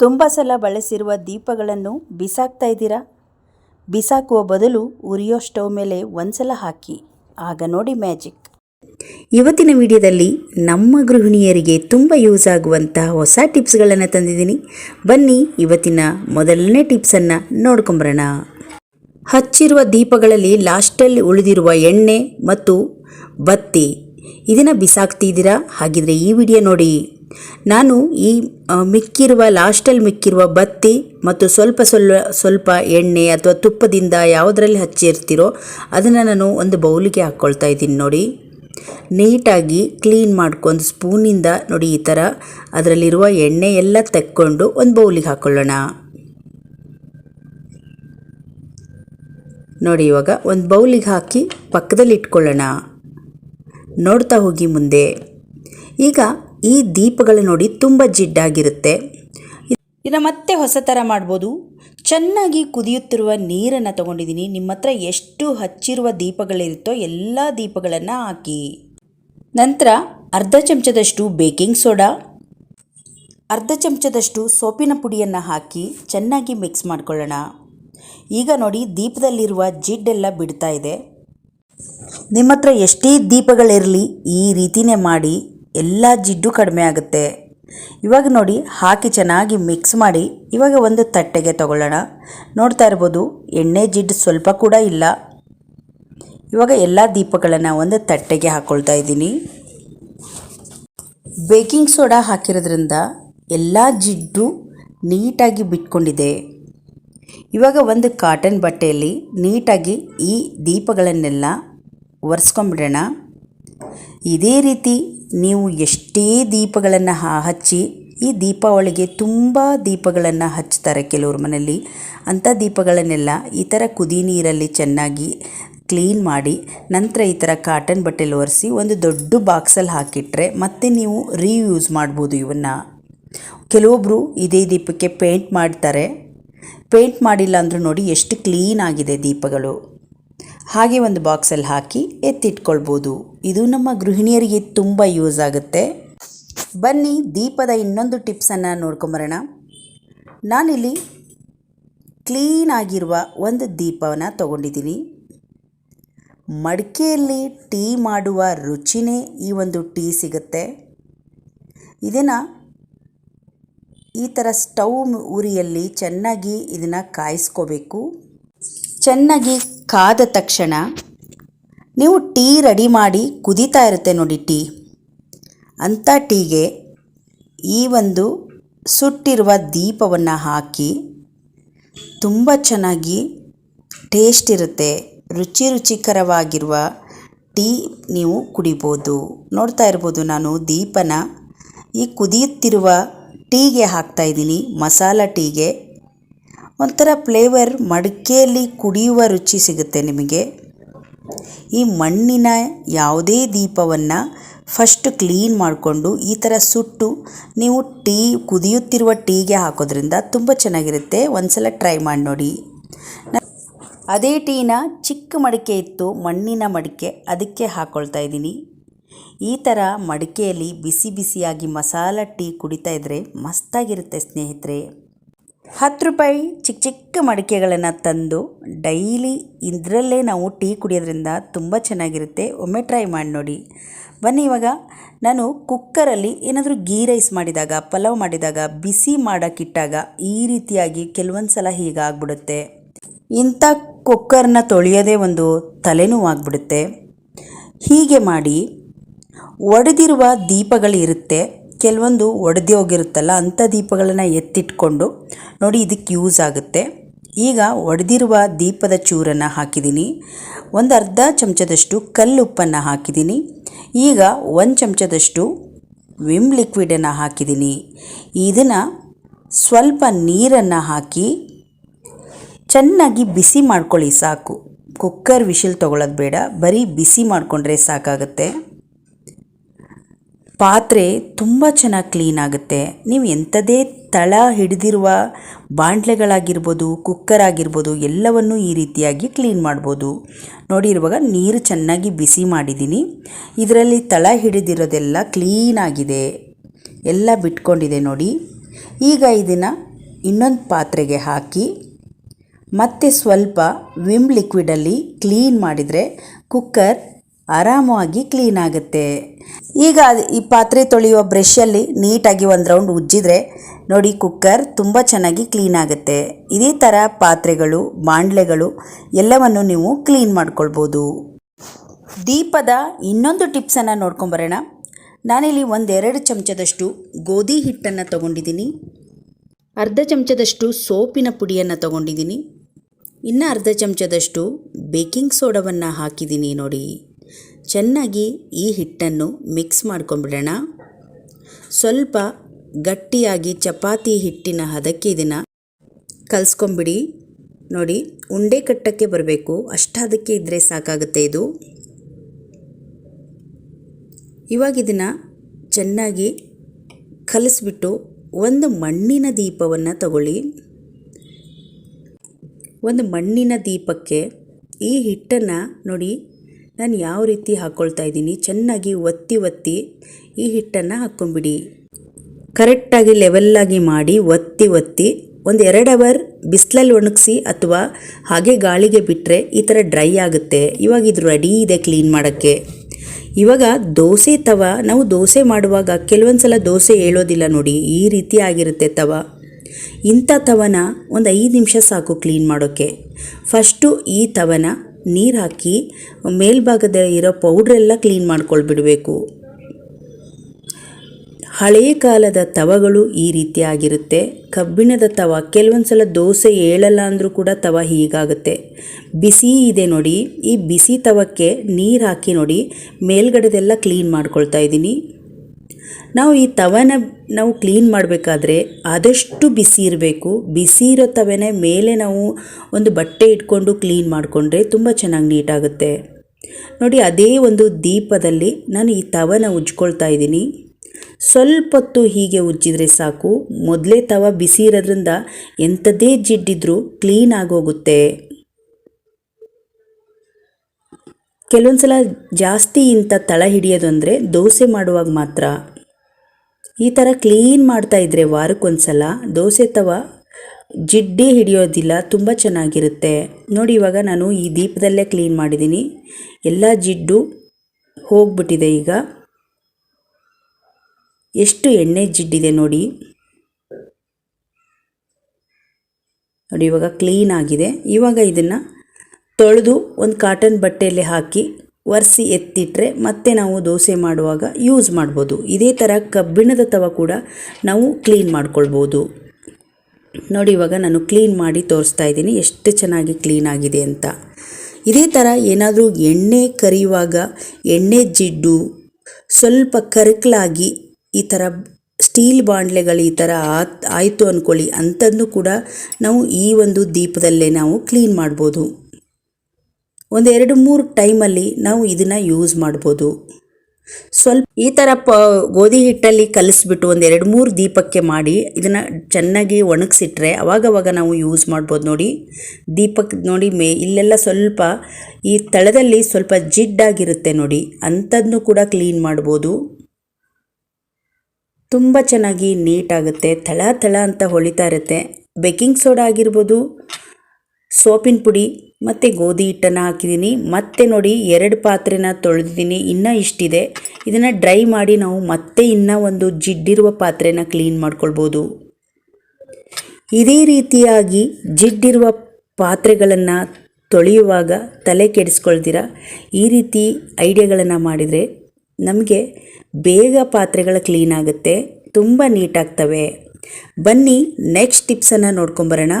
ತುಂಬ ಸಲ ಬಳಸಿರುವ ದೀಪಗಳನ್ನು ಬಿಸಾಕ್ತಾ ಇದ್ದೀರಾ? ಬಿಸಾಕುವ ಬದಲು ಉರಿಯೋ ಸ್ಟವ್ ಮೇಲೆ ಒಂದ್ಸಲ ಹಾಕಿ. ಆಗ ನೋಡಿ ಮ್ಯಾಜಿಕ್. ಇವತ್ತಿನ ವಿಡಿಯೋದಲ್ಲಿ ನಮ್ಮ ಗೃಹಿಣಿಯರಿಗೆ ತುಂಬ ಯೂಸ್ ಆಗುವಂತಹ ಹೊಸ ಟಿಪ್ಸ್ಗಳನ್ನು ತಂದಿದ್ದೀನಿ. ಬನ್ನಿ, ಇವತ್ತಿನ ಮೊದಲನೇ ಟಿಪ್ಸನ್ನು ನೋಡ್ಕೊಂಬರೋಣ. ಹಚ್ಚಿರುವ ದೀಪಗಳಲ್ಲಿ ಲಾಸ್ಟಲ್ಲಿ ಉಳಿದಿರುವ ಎಣ್ಣೆ ಮತ್ತು ಬತ್ತಿ. ಇದನ್ನು ಬಿಸಾಕ್ತಿದ್ದೀರಾ? ಹಾಗಿದ್ರೆ ಈ ವಿಡಿಯೋ ನೋಡಿ. ನಾನು ಈ ಮಿಕ್ಕಿರುವ, ಲಾಸ್ಟಲ್ಲಿ ಮಿಕ್ಕಿರುವ ಬತ್ತಿ ಮತ್ತು ಸ್ವಲ್ಪ ಸ್ವಲ್ಪ ಸ್ವಲ್ಪ ಎಣ್ಣೆ ಅಥವಾ ತುಪ್ಪದಿಂದ ಯಾವುದರಲ್ಲಿ ಹಚ್ಚಿರ್ತೀರೋ ಅದನ್ನು ನಾನು ಒಂದು ಬೌಲಿಗೆ ಹಾಕ್ಕೊಳ್ತಾ ಇದ್ದೀನಿ ನೋಡಿ. ನೀಟಾಗಿ ಕ್ಲೀನ್ ಮಾಡ್ಕೊಂಡು ಸ್ಪೂನಿಂದ ನೋಡಿ ಈ ಥರ ಅದರಲ್ಲಿರುವ ಎಣ್ಣೆ ಎಲ್ಲ ತೆಕ್ಕೊಂಡು ಒಂದು ಬೌಲಿಗೆ ಹಾಕ್ಕೊಳ್ಳೋಣ. ನೋಡಿ ಇವಾಗ ಒಂದು ಬೌಲಿಗೆ ಹಾಕಿ ಪಕ್ಕದಲ್ಲಿ ಇಟ್ಕೊಳ್ಳೋಣ ನೋಡ್ತಾ ಹೋಗಿ ಮುಂದೆ. ಈಗ ಈ ದೀಪಗಳು ನೋಡಿ ತುಂಬ ಜಿಡ್ಡಾಗಿರುತ್ತೆ. ಇದನ್ನು ಮತ್ತೆ ಹೊಸ ಥರ ಮಾಡ್ಬೋದು. ಚೆನ್ನಾಗಿ ಕುದಿಯುತ್ತಿರುವ ನೀರನ್ನು ತಗೊಂಡಿದ್ದೀನಿ. ನಿಮ್ಮ ಹತ್ರ ಎಷ್ಟು ಹಚ್ಚಿರುವ ದೀಪಗಳಿರುತ್ತೋ ಎಲ್ಲ ದೀಪಗಳನ್ನು ಹಾಕಿ. ನಂತರ ಅರ್ಧ ಚಮಚದಷ್ಟು ಬೇಕಿಂಗ್ ಸೋಡಾ, ಅರ್ಧ ಚಮಚದಷ್ಟು ಸೋಪಿನ ಪುಡಿಯನ್ನು ಹಾಕಿ ಚೆನ್ನಾಗಿ ಮಿಕ್ಸ್ ಮಾಡ್ಕೊಳ್ಳೋಣ. ಈಗ ನೋಡಿ ದೀಪದಲ್ಲಿರುವ ಜಿಡ್ಡೆಲ್ಲ ಬಿಡ್ತಾ ಇದೆ. ನಿಮ್ಮ ಹತ್ರ ಎಷ್ಟೇ ದೀಪಗಳಿರಲಿ ಈ ರೀತಿನೇ ಮಾಡಿ. ಎಲ್ಲ ಜಿಡ್ಡು ಕಡಿಮೆ ಆಗುತ್ತೆ. ಇವಾಗ ನೋಡಿ, ಹಾಕಿ ಚೆನ್ನಾಗಿ ಮಿಕ್ಸ್ ಮಾಡಿ, ಇವಾಗ ಒಂದು ತಟ್ಟೆಗೆ ತಗೊಳ್ಳೋಣ. ನೋಡ್ತಾ ಇರ್ಬೋದು, ಎಣ್ಣೆ ಜಿಡ್ಡು ಸ್ವಲ್ಪ ಕೂಡ ಇಲ್ಲ. ಇವಾಗ ಎಲ್ಲ ದೀಪಗಳನ್ನು ಒಂದು ತಟ್ಟೆಗೆ ಹಾಕ್ಕೊಳ್ತಾ ಇದ್ದೀನಿ. ಬೇಕಿಂಗ್ ಸೋಡಾ ಹಾಕಿರೋದ್ರಿಂದ ಎಲ್ಲ ಜಿಡ್ಡು ನೀಟಾಗಿ ಬಿಟ್ಕೊಂಡಿದೆ. ಇವಾಗ ಒಂದು ಕಾಟನ್ ಬಟ್ಟೆಯಲ್ಲಿ ನೀಟಾಗಿ ಈ ದೀಪಗಳನ್ನೆಲ್ಲ ಒರೆಸ್ಕೊಂಬಿಡೋಣ ಇದೇ ರೀತಿ ನೀವು ಎಷ್ಟೇ ದೀಪಗಳನ್ನು ಹಚ್ಚಿ ಈ ದೀಪಾವಳಿಗೆ ತುಂಬ ದೀಪಗಳನ್ನು ಹಚ್ತಾರೆ ಕೆಲವ್ರ ಮನೆಯಲ್ಲಿ. ಅಂಥ ದೀಪಗಳನ್ನೆಲ್ಲ ಈ ಥರ ಕುದಿ ನೀರಲ್ಲಿ ಚೆನ್ನಾಗಿ ಕ್ಲೀನ್ ಮಾಡಿ ನಂತರ ಈ ಥರ ಕಾಟನ್ ಬಟ್ಟೆಲಿ ಒರೆಸಿ ಒಂದು ದೊಡ್ಡ ಬಾಕ್ಸಲ್ಲಿ ಹಾಕಿಟ್ರೆ ಮತ್ತೆ ನೀವು ರೀಯೂಸ್ ಮಾಡ್ಬೋದು ಇವನ್ನು. ಕೆಲವೊಬ್ಬರು ಇದೇ ದೀಪಕ್ಕೆ ಪೇಂಟ್ ಮಾಡ್ತಾರೆ. ಪೇಂಟ್ ಮಾಡಿಲ್ಲ ಅಂದರೂ ನೋಡಿ ಎಷ್ಟು ಕ್ಲೀನ್ ಆಗಿದೆ ದೀಪಗಳು. ಹಾಗೆ ಒಂದು ಬಾಕ್ಸಲ್ಲಿ ಹಾಕಿ ಎತ್ತಿಟ್ಕೊಳ್ಬೋದು. ಇದು ನಮ್ಮ ಗೃಹಿಣಿಯರಿಗೆ ತುಂಬ ಯೂಸ್ ಆಗುತ್ತೆ. ಬನ್ನಿ ದೀಪದ ಇನ್ನೊಂದು ಟಿಪ್ಸನ್ನು ನೋಡ್ಕೊಂಬರೋಣ. ನಾನಿಲ್ಲಿ ಕ್ಲೀನ್ ಆಗಿರುವ ಒಂದು ದೀಪವನ್ನು ತಗೊಂಡಿದ್ದೀನಿ. ಮಡಿಕೆಯಲ್ಲಿ ಟೀ ಮಾಡುವ ರುಚಿನೇ ಈ ಒಂದು ಟೀ ಸಿಗುತ್ತೆ. ಇದನ್ನು ಈ ಥರ ಸ್ಟವ್ ಉರಿಯಲ್ಲಿ ಚೆನ್ನಾಗಿ ಇದನ್ನು ಕಾಯಿಸ್ಕೋಬೇಕು. ಚೆನ್ನಾಗಿ ಕಾದ ತಕ್ಷಣ, ನೀವು ಟೀ ರೆಡಿ ಮಾಡಿ ಕುದೀತಾ ಇರುತ್ತೆ ನೋಡಿ ಟೀ. ಅಂಥ ಟೀಗೆ ಈ ಒಂದು ಸುಟ್ಟಿರುವ ದೀಪವನ್ನು ಹಾಕಿ ತುಂಬ ಚೆನ್ನಾಗಿ ಟೇಸ್ಟ್ ಇರುತ್ತೆ. ರುಚಿ ರುಚಿಕರವಾಗಿರುವ ಟೀ ನೀವು ಕುಡಿಬೋದು. ನೋಡ್ತಾ ಇರ್ಬೋದು ನಾನು ದೀಪನ. ಈ ಕುದಿಯುತ್ತಿರುವ ಟೀಗೆ ಹಾಕ್ತಾ ಇದ್ದೀನಿ, ಮಸಾಲ ಟೀಗೆ. ಒಂಥರ ಫ್ಲೇವರ್ ಮಡಿಕೆಯಲ್ಲಿ ಕುಡಿಯುವ ರುಚಿ ಸಿಗುತ್ತೆ ನಿಮಗೆ. ಈ ಮಣ್ಣಿನ ಯಾವುದೇ ದೀಪವನ್ನು ಫಸ್ಟ್ ಕ್ಲೀನ್ ಮಾಡಿಕೊಂಡು ಈ ಥರ ಸುಟ್ಟು ನೀವು ಟೀ, ಕುದಿಯುತ್ತಿರುವ ಟೀಗೆ ಹಾಕೋದ್ರಿಂದ ತುಂಬ ಚೆನ್ನಾಗಿರುತ್ತೆ. ಒಂದ್ಸಲ ಟ್ರೈ ಮಾಡಿ ನೋಡಿ. ಅದೇ ಟೀನ ಚಿಕ್ಕ ಮಡಿಕೆ ಇತ್ತು, ಮಣ್ಣಿನ ಮಡಿಕೆ ಅದಕ್ಕೆ ಹಾಕ್ಕೊಳ್ತಾ ಇದ್ದೀನಿ. ಈ ಥರ ಮಡಿಕೆಯಲ್ಲಿ ಬಿಸಿ ಬಿಸಿಯಾಗಿ ಮಸಾಲ ಟೀ ಕುಡಿತಾ ಇದ್ದರೆ ಮಸ್ತಾಗಿರುತ್ತೆ ಸ್ನೇಹಿತರೆ. ಹತ್ತು ರೂಪಾಯಿ ಚಿಕ್ಕ ಚಿಕ್ಕ ಮಡಿಕೆಗಳನ್ನು ತಂದು ಡೈಲಿ ಇದರಲ್ಲೇ ನಾವು ಟೀ ಕುಡಿಯೋದ್ರಿಂದ ತುಂಬ ಚೆನ್ನಾಗಿರುತ್ತೆ. ಒಮ್ಮೆ ಟ್ರೈ ಮಾಡಿ ನೋಡಿ. ಬನ್ನಿ ಇವಾಗ. ನಾನು ಕುಕ್ಕರಲ್ಲಿ ಏನಾದರೂ ಗೀ ರೈಸ್ ಮಾಡಿದಾಗ, ಪಲಾವ್ ಮಾಡಿದಾಗ, ಬಿಸಿ ಮಾಡೋಕ್ಕಿಟ್ಟಾಗ ಈ ರೀತಿಯಾಗಿ ಕೆಲವೊಂದು ಸಲ ಹೀಗಾಗ್ಬಿಡುತ್ತೆ ಇಂಥ ಕುಕ್ಕರ್ನ ತೊಳೆಯೋದೇ ಒಂದು ತಲೆನೋವು ಆಗ್ಬಿಡುತ್ತೆ. ಹೀಗೆ ಮಾಡಿ ಒಡೆದಿರುವ ದೀಪಗಳಿರುತ್ತೆ. ಕೆಲವೊಂದು ಒಡೆದೇ ಹೋಗಿರುತ್ತಲ್ಲ, ಅಂಥ ದೀಪಗಳನ್ನು ಎತ್ತಿಟ್ಕೊಂಡು ನೋಡಿ ಇದಕ್ಕೆ ಯೂಸ್ ಆಗುತ್ತೆ. ಈಗ ಒಡೆದಿರುವ ದೀಪದ ಚೂರನ್ನು ಹಾಕಿದ್ದೀನಿ. ಒಂದು ಅರ್ಧ ಚಮಚದಷ್ಟು ಕಲ್ಲುಪ್ಪನ್ನು ಹಾಕಿದ್ದೀನಿ. ಈಗ ಒಂದು ಚಮಚದಷ್ಟು ವಿಮ್ ಲಿಕ್ವಿಡನ್ನು ಹಾಕಿದ್ದೀನಿ. ಇದನ್ನು ಸ್ವಲ್ಪ ನೀರನ್ನು ಹಾಕಿ ಚೆನ್ನಾಗಿ ಬಿಸಿ ಮಾಡ್ಕೊಳ್ಳಿ ಸಾಕು. ಕುಕ್ಕರ್ ವಿಶಿಲ್ ತೊಗೊಳ್ಳೋದು ಬೇಡ, ಬರೀ ಬಿಸಿ ಮಾಡಿಕೊಂಡ್ರೆ ಸಾಕಾಗುತ್ತೆ. ಪಾತ್ರೆ ತುಂಬ ಚೆನ್ನಾಗಿ ಕ್ಲೀನ್ ಆಗುತ್ತೆ. ನೀವು ಎಂಥದೇ ತಳ ಹಿಡಿದಿರುವ ಬಾಂಡ್ಲೆಗಳಾಗಿರ್ಬೋದು ಕುಕ್ಕರ್ ಆಗಿರ್ಬೋದು ಎಲ್ಲವನ್ನು ಈ ರೀತಿಯಾಗಿ ಕ್ಲೀನ್ ಮಾಡ್ಬೋದು. ನೋಡಿ, ಇರುವಾಗ ನೀರು ಚೆನ್ನಾಗಿ ಬಿಸಿ ಮಾಡಿದ್ದೀನಿ. ಇದರಲ್ಲಿ ತಳ ಹಿಡಿದಿರೋದೆಲ್ಲ ಕ್ಲೀನಾಗಿದೆ ಎಲ್ಲ ಬಿಟ್ಕೊಂಡಿದೆ ನೋಡಿ. ಈಗ ಇದನ್ನು ಇನ್ನೊಂದು ಪಾತ್ರೆಗೆ ಹಾಕಿ, ಮತ್ತೆ ಸ್ವಲ್ಪ ವಿಮ್ ಲಿಕ್ವಿಡಲ್ಲಿ ಕ್ಲೀನ್ ಮಾಡಿದರೆ ಕುಕ್ಕರ್ ಆರಾಮವಾಗಿ ಕ್ಲೀನ್ ಆಗುತ್ತೆ. ಈಗ ಈ ಪಾತ್ರೆ ತೊಳೆಯುವ ಬ್ರಷಲ್ಲಿ ನೀಟಾಗಿ ಒಂದು ರೌಂಡ್ ಉಜ್ಜಿದ್ರೆ ನೋಡಿ ಕುಕ್ಕರ್ ತುಂಬ ಚೆನ್ನಾಗಿ ಕ್ಲೀನ್ ಆಗುತ್ತೆ. ಇದೇ ಥರ ಪಾತ್ರೆಗಳು, ಬಾಂಡ್ಲೆಗಳು ಎಲ್ಲವನ್ನು ನೀವು ಕ್ಲೀನ್ ಮಾಡ್ಕೊಳ್ಬೋದು. ದೀಪದ ಇನ್ನೊಂದು ಟಿಪ್ಸನ್ನು ನೋಡ್ಕೊಂಬರೋಣ ನಾನಿಲ್ಲಿ ಒಂದೆರಡು ಚಮಚದಷ್ಟು ಗೋಧಿ ಹಿಟ್ಟನ್ನು ತಗೊಂಡಿದ್ದೀನಿ. ಅರ್ಧ ಚಮಚದಷ್ಟು ಸೋಪಿನ ಪುಡಿಯನ್ನು ತಗೊಂಡಿದ್ದೀನಿ. ಇನ್ನು ಅರ್ಧ ಚಮಚದಷ್ಟು ಬೇಕಿಂಗ್ ಸೋಡವನ್ನು ಹಾಕಿದ್ದೀನಿ ನೋಡಿ. ಚೆನ್ನಾಗಿ ಈ ಹಿಟ್ಟನ್ನು ಮಿಕ್ಸ್ ಮಾಡ್ಕೊಂಡ್ಬಿಡೋಣ ಸ್ವಲ್ಪ ಗಟ್ಟಿಯಾಗಿ ಚಪಾತಿ ಹಿಟ್ಟಿನ ಹದಕ್ಕೆ ಇದನ್ನು ಕಲಿಸ್ಕೊಂಬಿಡಿ. ನೋಡಿ, ಉಂಡೆ ಕಟ್ಟಕ್ಕೆ ಬರಬೇಕು. ಅಷ್ಟಾದಕ್ಕೆ ಇದ್ದರೆ ಸಾಕಾಗುತ್ತೆ ಇದು. ಇವಾಗ ಇದನ್ನು ಚೆನ್ನಾಗಿ ಕಲಿಸ್ಬಿಟ್ಟು ಒಂದು ಮಣ್ಣಿನ ದೀಪವನ್ನು ತಗೊಳ್ಳಿ. ಒಂದು ಮಣ್ಣಿನ ದೀಪಕ್ಕೆ ಈ ಹಿಟ್ಟನ್ನು ನೋಡಿ ನಾನು ಯಾವ ರೀತಿ ಹಾಕ್ಕೊಳ್ತಾ ಇದ್ದೀನಿ? ಚೆನ್ನಾಗಿ ಒತ್ತಿ ಒತ್ತಿ ಈ ಹಿಟ್ಟನ್ನು ಹಾಕ್ಕೊಂಬಿಡಿ ಕರೆಕ್ಟಾಗಿ ಲೆವೆಲ್ಲಾಗಿ ಮಾಡಿ ಒತ್ತಿ ಒತ್ತಿ ಒಂದು ಎರಡು ಅವರ್ ಬಿಸಿಲಲ್ಲಿ ಒಣಗಿಸಿ ಅಥವಾ ಹಾಗೆ ಗಾಳಿಗೆ ಬಿಟ್ಟರೆ ಈ ಥರ ಡ್ರೈ ಆಗುತ್ತೆ. ಇವಾಗ ಇದು ರೆಡಿ ಇದೆ ಕ್ಲೀನ್ ಮಾಡೋಕ್ಕೆ. ಇವಾಗ ದೋಸೆ ತವ, ನಾವು ದೋಸೆ ಮಾಡುವಾಗ ಕೆಲವೊಂದು ಸಲ ದೋಸೆ ಏಳೋದಿಲ್ಲ ನೋಡಿ, ಈ ರೀತಿ ಆಗಿರುತ್ತೆ ತವ. ಇಂಥ ತವನ ಒಂದು ಐದು ನಿಮಿಷ ಸಾಕು ಕ್ಲೀನ್ ಮಾಡೋಕ್ಕೆ. ಫಸ್ಟು ಈ ತವನ ನೀರು ಹಾಕಿ ಮೇಲ್ಭಾಗದ ಇರೋ ಪೌಡ್ರೆಲ್ಲ ಕ್ಲೀನ್ ಮಾಡ್ಕೊಳ್ಬಿಡಬೇಕು. ಹಳೆಯ ಕಾಲದ ತವಗಳು ಈ ರೀತಿ ಆಗಿರುತ್ತೆ. ಕಬ್ಬಿಣದ ತವ ಕೆಲವೊಂದು ಸಲ ದೋಸೆ ಏಳಲ್ಲ ಅಂದರೂ ಕೂಡ ತವ ಹೀಗಾಗುತ್ತೆ. ಬಿಸಿ ಇದೆ ನೋಡಿ, ಈ ಬಿಸಿ ತವಕ್ಕೆ ನೀರು ಹಾಕಿ ನೋಡಿ, ಮೇಲ್ಗಡೆದೆಲ್ಲ ಕ್ಲೀನ್ ಮಾಡ್ಕೊಳ್ತಾ ಇದ್ದೀನಿ. ನಾವು ಈ ತವನ ನಾವು ಕ್ಲೀನ್ ಮಾಡಬೇಕಾದ್ರೆ ಆದಷ್ಟು ಬಿಸಿ ಇರಬೇಕು. ಬಿಸಿ ಇರೋ ತವೆನ ಮೇಲೆ ನಾವು ಒಂದು ಬಟ್ಟೆ ಇಟ್ಕೊಂಡು ಕ್ಲೀನ್ ಮಾಡಿಕೊಂಡ್ರೆ ತುಂಬ ಚೆನ್ನಾಗಿ ನೀಟಾಗುತ್ತೆ. ನೋಡಿ, ಅದೇ ಒಂದು ದೀಪದಲ್ಲಿ ನಾನು ಈ ತವನ ಉಜ್ಕೊಳ್ತಾ ಇದ್ದೀನಿ. ಸ್ವಲ್ಪ ಹೊತ್ತು ಹೀಗೆ ಉಜ್ಜಿದ್ರೆ ಸಾಕು. ಮೊದಲೇ ತವ ಬಿಸಿ ಇರೋದ್ರಿಂದ ಎಂಥದೇ ಜಿಡ್ಡಿದ್ರೂ ಕ್ಲೀನ್ ಆಗೋಗುತ್ತೆ. ಕೆಲವೊಂದು ಸಲ ಜಾಸ್ತಿ ಇಂಥ ತಳ ಹಿಡಿಯೋದು ಅಂದರೆ ದೋಸೆ ಮಾಡುವಾಗ ಮಾತ್ರ. ಈ ಥರ ಕ್ಲೀನ್ ಮಾಡ್ತಾ ಇದ್ದರೆ ವಾರಕ್ಕೊಂದ್ಸಲ ದೋಸೆ ತವ ಜಿಡ್ಡಿ ಹಿಡಿಯೋದಿಲ್ಲ, ತುಂಬ ಚೆನ್ನಾಗಿರುತ್ತೆ. ನೋಡಿ ಇವಾಗ ನಾನು ಈ ದೀಪದಲ್ಲೇ ಕ್ಲೀನ್ ಮಾಡಿದ್ದೀನಿ ಎಲ್ಲ ಜಿಡ್ಡು ಹೋಗ್ಬಿಟ್ಟಿದೆ ಈಗ. ಎಷ್ಟು ಎಣ್ಣೆ ಜಿಡ್ಡಿದೆ ನೋಡಿ. ನೋಡಿ ಇವಾಗ ಕ್ಲೀನ್ ಆಗಿದೆ. ಇವಾಗ ಇದನ್ನು ತೊಳೆದು ಒಂದು ಕಾಟನ್ ಬಟ್ಟೆಯಲ್ಲಿ ಹಾಕಿ ಒರೆಸಿ ಎತ್ತಿಟ್ರೆ ಮತ್ತೆ ನಾವು ದೋಸೆ ಮಾಡುವಾಗ ಯೂಸ್ ಮಾಡ್ಬೋದು. ಇದೇ ಥರ ಕಬ್ಬಿಣದ ತವ ಕೂಡ ನಾವು ಕ್ಲೀನ್ ಮಾಡ್ಕೊಳ್ಬೋದು. ನೋಡಿ ಇವಾಗ ನಾನು ಕ್ಲೀನ್ ಮಾಡಿ ತೋರಿಸ್ತಾ ಇದ್ದೀನಿ ಎಷ್ಟು ಚೆನ್ನಾಗಿ ಕ್ಲೀನ್ ಆಗಿದೆ ಅಂತ. ಇದೇ ಥರ ಏನಾದರೂ ಎಣ್ಣೆ ಕರಿಯುವಾಗ ಎಣ್ಣೆ ಜಿಡ್ಡು, ಸ್ವಲ್ಪ ಕರಕಲಾಗಿ ಈ ಥರ ಸ್ಟೀಲ್ ಬಾಂಡ್ಲೆಗಳು ಈ ಥರ ಆತ್, ಆಯಿತು ಅಂದ್ಕೊಳ್ಳಿ ಅಂಥದ್ದು ಕೂಡ ನಾವು ಈ ಒಂದು ದೀಪದಲ್ಲೇ ನಾವು ಕ್ಲೀನ್ ಮಾಡ್ಬೋದು. ಒಂದು ಎರಡು ಮೂರು ಟೈಮಲ್ಲಿ ನಾವು ಇದನ್ನು ಯೂಸ್ ಮಾಡ್ಬೋದು. ಸ್ವಲ್ಪ ಈ ಥರ ಪ ಗೋಧಿ ಹಿಟ್ಟಲ್ಲಿ ಕಲಿಸ್ಬಿಟ್ಟು ಒಂದು ಎರಡು ಮೂರು ದೀಪಕ್ಕೆ ಮಾಡಿ ಇದನ್ನು ಚೆನ್ನಾಗಿ ಒಣಗಿಸಿಟ್ರೆ ಅವಾಗವಾಗ ನಾವು ಯೂಸ್ ಮಾಡ್ಬೋದು ನೋಡಿ. ದೀಪಕ್ಕೆ ನೋಡಿ ಮೇ ಇಲ್ಲೆಲ್ಲ ಸ್ವಲ್ಪ ಈ ತಳದಲ್ಲಿ ಸ್ವಲ್ಪ ಜಿಡ್ಡಾಗಿರುತ್ತೆ ನೋಡಿ. ಅಂಥದ್ದನ್ನು ಕೂಡ ಕ್ಲೀನ್ ಮಾಡ್ಬೋದು. ತುಂಬ ಚೆನ್ನಾಗಿ ನೀಟಾಗುತ್ತೆ. ಥಳ ಥಳ ಅಂತ ಹೊಳಿತಾ ಇರುತ್ತೆ. ಬೇಕಿಂಗ್ ಸೋಡಾ ಆಗಿರ್ಬೋದು. ಸೋಪಿನ ಪುಡಿ ಮತ್ತು ಗೋಧಿ ಹಿಟ್ಟನ್ನು ಹಾಕಿದ್ದೀನಿ. ಮತ್ತೆ ನೋಡಿ ಎರಡು ಪಾತ್ರೆನ ತೊಳೆದಿದ್ದೀನಿ. ಇನ್ನೂ ಇಷ್ಟಿದೆ. ಇದನ್ನು ಡ್ರೈ ಮಾಡಿ ನಾವು ಮತ್ತೆ ಇನ್ನೂ ಒಂದು ಜಿಡ್ಡಿರುವ ಪಾತ್ರೆನ ಕ್ಲೀನ್ ಮಾಡ್ಕೊಳ್ಬೋದು. ಇದೇ ರೀತಿಯಾಗಿ ಜಿಡ್ಡಿರುವ ಪಾತ್ರೆಗಳನ್ನು ತೊಳೆಯುವಾಗ ತಲೆ ಕೆಡಿಸ್ಕೊಳ್ದಿರ ಈ ರೀತಿ ಐಡಿಯಾಗಳನ್ನು ಮಾಡಿದರೆ ನಮಗೆ ಬೇಗ ಪಾತ್ರೆಗಳು ಕ್ಲೀನ್ ಆಗುತ್ತೆ. ತುಂಬ ನೀಟಾಗ್ತವೆ ಬನ್ನಿ ನೆಕ್ಸ್ಟ್ ಟಿಪ್ಸನ್ನು ನೋಡ್ಕೊಂಬರೋಣ.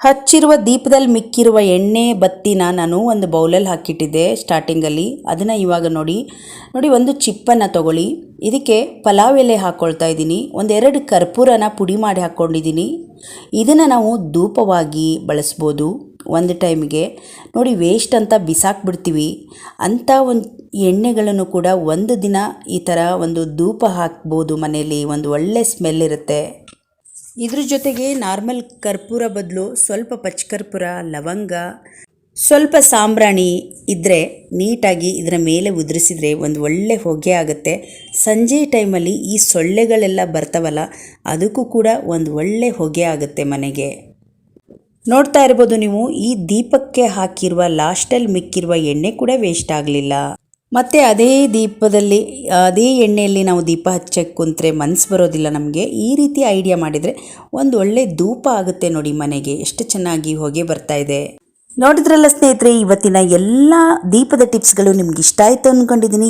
ಹಚ್ಚಿರುವ ದೀಪದಲ್ಲಿ ಮಿಕ್ಕಿರುವ ಎಣ್ಣೆ, ಬತ್ತಿನ ನಾನು ಒಂದು ಬೌಲಲ್ಲಿ ಹಾಕಿಟ್ಟಿದ್ದೆ ಸ್ಟಾರ್ಟಿಂಗಲ್ಲಿ. ಅದನ್ನು ಇವಾಗ ನೋಡಿ ನೋಡಿ ಒಂದು ಚಿಪ್ಪನ್ನು ತಗೊಳ್ಳಿ. ಇದಕ್ಕೆ ಪಲಾವ್ ಎಲೆ ಹಾಕ್ಕೊಳ್ತಾ ಇದ್ದೀನಿ. ಒಂದೆರಡು ಕರ್ಪೂರನ ಪುಡಿ ಮಾಡಿ ಹಾಕ್ಕೊಂಡಿದ್ದೀನಿ. ಇದನ್ನು ನಾವು ಧೂಪವಾಗಿ ಬಳಸ್ಬೋದು ಒಂದು ಟೈಮಿಗೆ. ನೋಡಿ ವೇಸ್ಟ್ ಅಂತ ಬಿಸಾಕ್ಬಿಡ್ತೀವಿ. ಅಂಥ ಒಂದು ಎಣ್ಣೆಗಳನ್ನು ಕೂಡ ಒಂದು ದಿನ ಈ ಥರ ಒಂದು ಧೂಪ ಹಾಕ್ಬೋದು ಮನೆಯಲ್ಲಿ. ಒಂದು ಒಳ್ಳೆ ಸ್ಮೆಲ್ ಇರುತ್ತೆ. ಇದ್ರ ಜೊತೆಗೆ ನಾರ್ಮಲ್ ಕರ್ಪೂರ ಬದಲು ಸ್ವಲ್ಪ ಪಚ್ಚಕರ್ಪೂರ ಲವಂಗ, ಸ್ವಲ್ಪ ಸಾಂಬ್ರಾಣಿ ಇದ್ದರೆ ನೀಟಾಗಿ ಇದರ ಮೇಲೆ ಉದುರಿಸಿದರೆ ಒಂದು ಒಳ್ಳೆ ಹೊಗೆ ಆಗುತ್ತೆ. ಸಂಜೆ ಟೈಮಲ್ಲಿ ಈ ಸೊಳ್ಳೆಗಳೆಲ್ಲ ಬರ್ತಾವಲ್ಲ, ಅದಕ್ಕೂ ಕೂಡ ಒಂದು ಒಳ್ಳೆ ಹೊಗೆ ಆಗುತ್ತೆ ಮನೆಗೆ. ನೋಡ್ತಾ ಇರ್ಬೋದು ನೀವು, ಈ ದೀಪಕ್ಕೆ ಹಾಕಿರುವ ಲಾಸ್ಟಲ್ಲಿ ಮಿಕ್ಕಿರುವ ಎಣ್ಣೆ ಕೂಡ ವೇಸ್ಟ್ ಆಗಲಿಲ್ಲ. ಮತ್ತು ಅದೇ ದೀಪದಲ್ಲಿ, ಅದೇ ಎಣ್ಣೆಯಲ್ಲಿ ನಾವು ದೀಪ ಹಚ್ಚಕ್ಕೆ ಕುಂತ್ರೆ ಮನಸ್ಸು ಬರೋದಿಲ್ಲ ನಮಗೆ. ಈ ರೀತಿ ಐಡಿಯಾ ಮಾಡಿದರೆ ಒಂದು ಒಳ್ಳೆ ಧೂಪ ಆಗುತ್ತೆ ನೋಡಿ ಮನೆಗೆ. ಎಷ್ಟು ಚೆನ್ನಾಗಿ ಹೊಗೆ ಬರ್ತಾ ಇದೆ. ನೋಡಿದ್ರಲ್ಲ ಸ್ನೇಹಿತರೆ, ಇವತ್ತಿನ ಎಲ್ಲ ದೀಪದ ಟಿಪ್ಸ್ಗಳು ನಿಮ್ಗೆ ಇಷ್ಟ ಆಯಿತು ಅಂದ್ಕೊಂಡಿದ್ದೀನಿ